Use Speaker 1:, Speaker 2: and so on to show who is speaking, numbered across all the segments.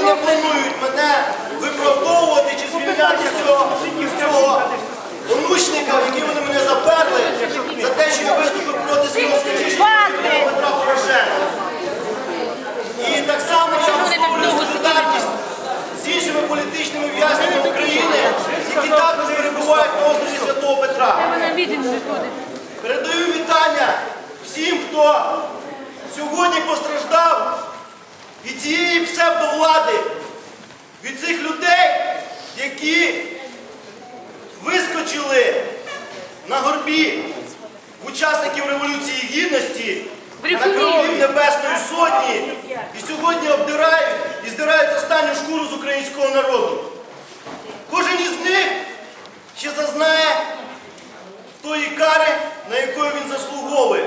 Speaker 1: вони не планують мене виправдовувати чи звільняти з цього, цього в який вони мене заперли, за те, що я виступив проти свого скажімо Петра Порошенка. І так само я висловлюю солідарність з іншими політичними в'язнями України, які також перебувають на острові Святого Петра. Передаю вітання всім, хто сьогодні постраждав від цієї псевдовлади, від цих людей, які вискочили на горбі учасників Революції Гідності на кровів Небесної Сотні і сьогодні обдирають і здирають останню шкуру з українського народу. Кожен із них ще зазнає тої кари, на яку він заслуговує.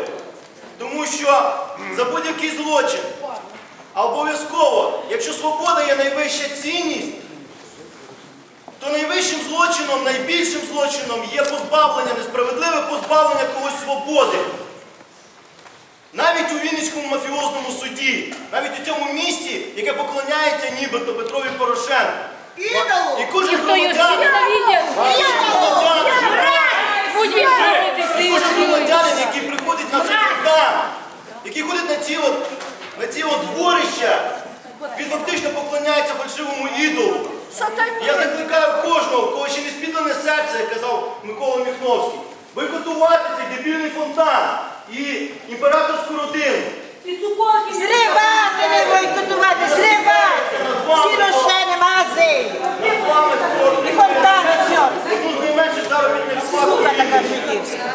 Speaker 1: Тому що за будь-який злочин, а обов'язково, якщо свобода є найвища цінність, то найвищим злочином, найбільшим злочином є позбавлення, несправедливе позбавлення когось свободи. Навіть у Вінницькому мафіозному суді, навіть у цьому місті, яке поклоняється нібито Петрові Порошенку.
Speaker 2: Ідолу! І
Speaker 1: кожен громадянин, він і кожен громадянин, який приходить на цей майдан, який ходить на ці от, ці от він фактично поклоняється фальшивому ідолу. Я закликаю кожного, кого ще не спідлене серце, як казав Микола Міхновський, бойкотувати цей дебільний фонтан і імператорську родину.
Speaker 2: Зривати, не бойкотувати, зривати! Всі!
Speaker 1: Над вами І фонтани все! одну з заробітних плат Сука така
Speaker 2: жидівська!